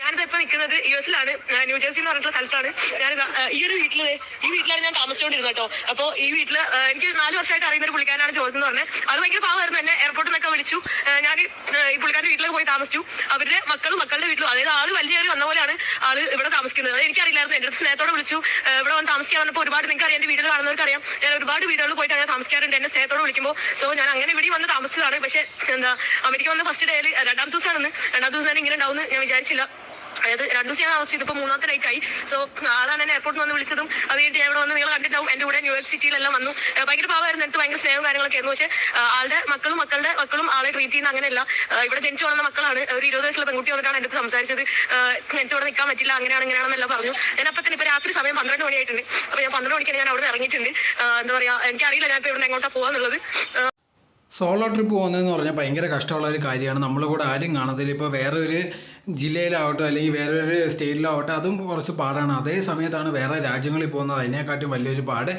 ഞാനിപ്പോ ഇപ്പൊ നിൽക്കുന്നത് യു എസിലാണ്. ന്യൂജേഴ്സി എന്ന് പറഞ്ഞിട്ടുള്ള സ്ഥലത്താണ്. ഞാൻ ഈ ഒരു വീട്ടിൽ ഈ വീട്ടിലാണ് ഞാൻ താമസിച്ചുകൊണ്ടിരുന്നത് കേട്ടോ. അപ്പൊ ഈ വീട്ടിൽ എനിക്ക് നാല് വർഷമായിട്ട് അറിയുന്ന ഒരു പുള്ളിക്കാരനാണ് ജോസ് എന്ന് പറഞ്ഞത് അത് ഭയങ്കര പാവമായിരുന്നു എന്നെ എയർപോർട്ടിൽ നിന്നൊക്കെ വിളിച്ചു. ഞാൻ ഈ പുള്ളിക്കാരുടെ വീട്ടിലൊക്കെ പോയി താമസിച്ചു. അവരുടെ മക്കളും മക്കളുടെ വീട്ടിലും അതായത് ആൾ വലിയ കയറി വന്ന പോലെയാണ് ആൾ ഇവിടെ താമസിക്കുന്നത്. എനിക്കറിയില്ലായിരുന്നു. എന്റെ സ്നേഹത്തോടെ വിളിച്ചു. ഇവിടെ വന്ന് താമസിക്കാൻ വന്നപ്പോൾ ഒരുപാട് നിങ്ങൾക്ക് അറിയാം എന്റെ വീഡിയോ കാണുന്നവർക്ക് അറിയാം ഞാൻ ഒരുപാട് വീടുകളിൽ പോയിട്ട് അങ്ങനെ താമസിക്കാറുണ്ട്. എന്നെ സ്നേഹത്തോടെ വിളിക്കുമ്പോൾ സോ ഞാൻ അങ്ങനെ ഇവിടെ വന്ന് താമസിച്ചതാണ്. പക്ഷേ എന്താ അമേരിക്ക വന്ന ഫസ്റ്റ് ഡേയിൽ രണ്ടാമത്തെ ദിവസമാണ് രണ്ടാമത്തെ ദിവസം ഞാൻ ഇങ്ങനെ ഉണ്ടാവും ഞാൻ വിചാരിച്ചില്ല. അതായത് രണ്ടു ദിവസം ഞാൻ താമസിച്ചത് മൂന്നാമത്തെ നൈറ്റ് ആയി. സോ ആളാണ് എന്നെ എയർപോർട്ടിൽ വന്ന് വിളിച്ചതും അത് കഴിഞ്ഞിട്ട് ഞാൻ ഇവിടെ വന്ന് നിങ്ങൾ കണ്ടിട്ടുണ്ടാവും എന്റെ കൂടെ ന്യൂയോർക്ക് സിറ്റിയിലെല്ലാം വന്നു. ഭയങ്കര പാവമായിരുന്നു എനിക്ക് ഭയങ്കര സ്നേഹവും കാര്യങ്ങളൊക്കെ ആയിരുന്നു. പക്ഷേ ആളുടെ മക്കളും മക്കളുടെ മക്കളും ആളെ ട്രീറ്റ് ചെയ്യുന്ന അങ്ങനെയല്ല. ഇവിടെ ജനിച്ചു വളർന്ന മക്കളാണ്. ഒരു ഇരുപത് വയസ്സുള്ള പെൺകുട്ടി വന്നിട്ടാണ് എന്റെ അടുത്ത് സംസാരിച്ചത്. എനിക്ക് ഇവിടെ നിൽക്കാൻ പറ്റില്ല. അങ്ങനെയാണ് ഇങ്ങനെയാണെന്നെല്ലാം പറഞ്ഞു. ഞാൻ അപ്പൊ തന്നെ ഇപ്പൊ രാത്രി സമയം പന്ത്രണ്ട് മണിയായിട്ടുണ്ട്. അപ്പൊ ഞാൻ പന്ത്രണ്ട് മണിക്കാണ് ഞാൻ അവിടെ ഇറങ്ങിയിട്ടുണ്ട്. എന്താ പറയാ എനിക്കറിയില്ല ഞാൻ ഇപ്പൊ ഇവിടെ എങ്ങോട്ടാ പോവാന്നുള്ളത്. സോളോ ട്രിപ്പ് പോകുന്നതെന്ന് പറഞ്ഞാൽ ഭയങ്കര കഷ്ടമുള്ള ഒരു കാര്യമാണ്. നമ്മൾ കൂടെ ആരും കാണത്തില്ല. ഇപ്പോൾ വേറെ ഒരു ജില്ലയിലാവട്ടെ അല്ലെങ്കിൽ വേറെ ഒരു സ്റ്റേറ്റിലാവട്ടെ അതും കുറച്ച് പാടാണ്. അതേ സമയത്താണ് വേറെ രാജ്യങ്ങളിൽ പോകുന്നത്. അതിനെക്കാട്ടും വലിയൊരു പാട്.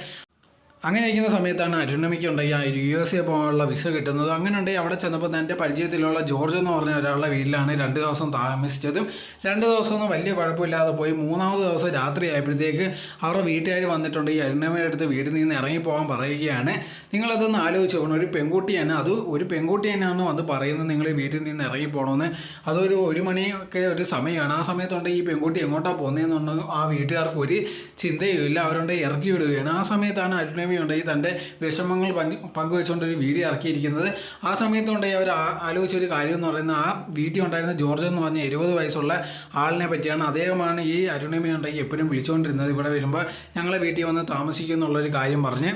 അങ്ങനെ ഇരിക്കുന്ന സമയത്താണ് അരുണമിക്ക് ഉണ്ടായി ആ യു എസ് എ പോകാനുള്ള വിസ കിട്ടുന്നത്. അങ്ങനെ ഉണ്ടെങ്കിൽ അവിടെ ചെന്നപ്പോൾ എന്റെ പരിചയത്തിലുള്ള ജോർജ് എന്ന് പറഞ്ഞ ഒരാളുടെ വീട്ടിലാണ് രണ്ട് ദിവസം താമസിച്ചതും രണ്ട് ദിവസമൊന്നും വലിയ കുഴപ്പമില്ലാതെ പോയി. മൂന്നാമത് ദിവസം രാത്രി ആയപ്പോഴത്തേക്ക് അവരുടെ വീട്ടുകാർ വന്നിട്ടുണ്ട്. ഈ അരുണമയുടെ അടുത്ത് വീട്ടിൽ നിന്ന് ഇറങ്ങി പോകാൻ പറയുകയാണ്. നിങ്ങളതൊന്ന് ആലോചിച്ച് പോകണം ഒരു പെൺകുട്ടിയാണ് അത് ഒരു പെൺകുട്ടി തന്നെയാണ് വന്ന് പറയുന്നത് നിങ്ങൾ വീട്ടിൽ നിന്ന് ഇറങ്ങി പോകണമെന്ന്. അതൊരു ഒരു മണിയൊക്കെ ഒരു സമയമാണ്. ആ സമയത്തുണ്ട് ഈ പെൺകുട്ടി എങ്ങോട്ടാണ് പോകുന്നതെന്നുണ്ടെങ്കിൽ ആ വീട്ടുകാർക്ക് ഒരു ചിന്തയുമില്ല. അവരുണ്ട് ഇറക്കി വിടുകയാണ്. ആ സമയത്താണ് അരുണമി ഉണ്ടെങ്കിൽ തന്റെ വിഷമങ്ങൾ പങ്ക് പങ്കുവെച്ചുകൊണ്ട് ഒരു വീഡിയോ ഇറക്കിയിരിക്കുന്നത്. ആ സമയത്തുണ്ടെങ്കിൽ അവർ ആലോചിച്ച ഒരു കാര്യം എന്ന് പറയുന്നത് ആ വീട്ടിൽ ഉണ്ടായിരുന്ന ജോർജ് എന്ന് പറഞ്ഞ ഇരുപത് വയസ്സുള്ള ആളിനെ പറ്റിയാണ്. അദ്ദേഹമാണ് ഈ അരുണിമയുണ്ടെങ്കിൽ എപ്പോഴും വിളിച്ചുകൊണ്ടിരുന്നത്. ഇവിടെ വരുമ്പോൾ ഞങ്ങളെ വീട്ടിൽ വന്ന് താമസിക്കും എന്നുള്ളൊരു കാര്യം പറഞ്ഞ്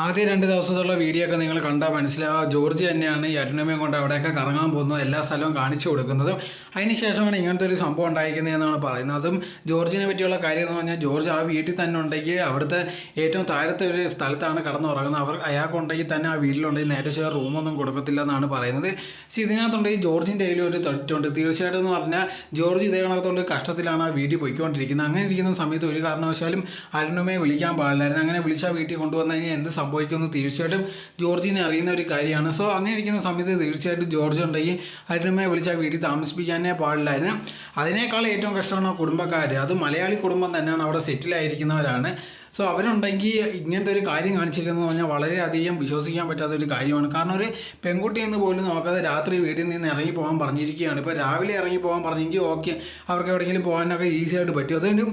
ആദ്യ രണ്ട് ദിവസത്തുള്ള വീഡിയോ ഒക്കെ നിങ്ങൾ കണ്ടാൽ മനസ്സിലാവുക. ജോർജ് തന്നെയാണ് ഈ അരുണമയും കൊണ്ട് അവിടെയൊക്കെ കറങ്ങാൻ പോകുന്നത് എല്ലാ സ്ഥലവും കാണിച്ചു കൊടുക്കുന്നതും. അതിന് ശേഷമാണ് ഇങ്ങനത്തെ ഒരു സംഭവം ഉണ്ടായിരിക്കുന്നതെന്നാണ് പറയുന്നത്. അതും ജോർജിനെ പറ്റിയുള്ള കാര്യം എന്ന് പറഞ്ഞാൽ ജോർജ് ആ വീട്ടിൽ തന്നെ ഉണ്ടെങ്കിൽ അവിടുത്തെ ഏറ്റവും താഴത്തെ ഒരു സ്ഥലത്താണ് കടന്നുറങ്ങുന്നത്. അവർ അയാൾക്കുണ്ടെങ്കിൽ തന്നെ ആ വീട്ടിലുണ്ടെങ്കിൽ നേരെ ചെയ്യാൻ റൂമൊന്നും കൊടുക്കത്തില്ല എന്നാണ് പറയുന്നത്. പക്ഷേ ഇതിനകത്തുണ്ടെങ്കിൽ ജോർജിന്റെ കയ്യിൽ ഒരു തെറ്റുണ്ട്. തീർച്ചയായിട്ടും എന്ന് പറഞ്ഞാൽ ജോർജ് ഇതേ കണക്കത്തോണ്ട് കഷ്ടത്തിലാണ് ആ വീട്ടിൽ പോയിക്കൊണ്ടിരിക്കുന്നത്. അങ്ങനെ ഇരിക്കുന്ന സമയത്ത് ഒരു കാരണവശാലും അരുണമയെ വിളിക്കാൻ പാടില്ലായിരുന്നു. അങ്ങനെ വിളിച്ചാൽ വീട്ടിൽ കൊണ്ടുവന്നു കഴിഞ്ഞാൽ എന്ത് സംഭവിക്കുമെന്ന് തീർച്ചയായിട്ടും ജോർജിനെ അറിയുന്ന ഒരു കാര്യമാണ്. സോ അങ്ങനെ ഇരിക്കുന്ന സമയത്ത് തീർച്ചയായിട്ടും ജോർജ് ഉണ്ടെങ്കിൽ അരുണമയെ വിളിച്ചാൽ വീട്ടിൽ താമസിപ്പിക്കാനേ പാടില്ലായിരുന്നു. അതിനേക്കാൾ ഏറ്റവും കഷ്ടമാണ് ആ കുടുംബക്കാർ അത് മലയാളി കുടുംബം തന്നെയാണ്. അവിടെ സെറ്റിലായിരിക്കുന്നവരാണ് സോ അവരുണ്ടെങ്കിൽ ഇങ്ങനത്തെ ഒരു കാര്യം കാണിച്ചിരിക്കുന്നത് പറഞ്ഞാൽ വളരെയധികം വിശ്വസിക്കാൻ പറ്റാത്ത ഒരു കാര്യമാണ്. കാരണം ഒരു പെൺകുട്ടി എന്ന് പോലും നോക്കാതെ രാത്രി വീട്ടിൽ നിന്ന് ഇറങ്ങി പോകാൻ പറഞ്ഞിരിക്കുകയാണ്. ഇപ്പോൾ രാവിലെ ഇറങ്ങി പോകാൻ പറഞ്ഞെങ്കിൽ ഓക്കെ. അവർക്ക് എവിടെയെങ്കിലും പോകാനൊക്കെ ഈസിയായിട്ട് പറ്റും. അതൊരു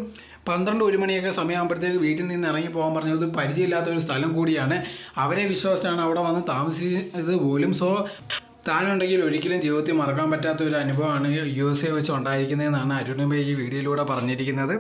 പന്ത്രണ്ട് ഒരു മണിയൊക്കെ സമയമാകുമ്പോഴത്തേക്ക് വീട്ടിൽ നിന്ന് ഇറങ്ങി പോകാൻ പറഞ്ഞത് പരിചയമില്ലാത്ത ഒരു സ്ഥലം കൂടിയാണ്. അവരെ വിശ്വസിച്ചാണ് അവിടെ വന്ന് താമസിച്ചത് പോലും. സോ താനുണ്ടെങ്കിൽ ഒരിക്കലും ജീവിതത്തിൽ മറക്കാൻ പറ്റാത്ത ഒരു അനുഭവമാണ് യു എസ് എ വെച്ച് ഉണ്ടായിരിക്കുന്നതെന്നാണ് അരുണിമ ഈ വീഡിയോയിലൂടെ പറഞ്ഞിരിക്കുന്നത്.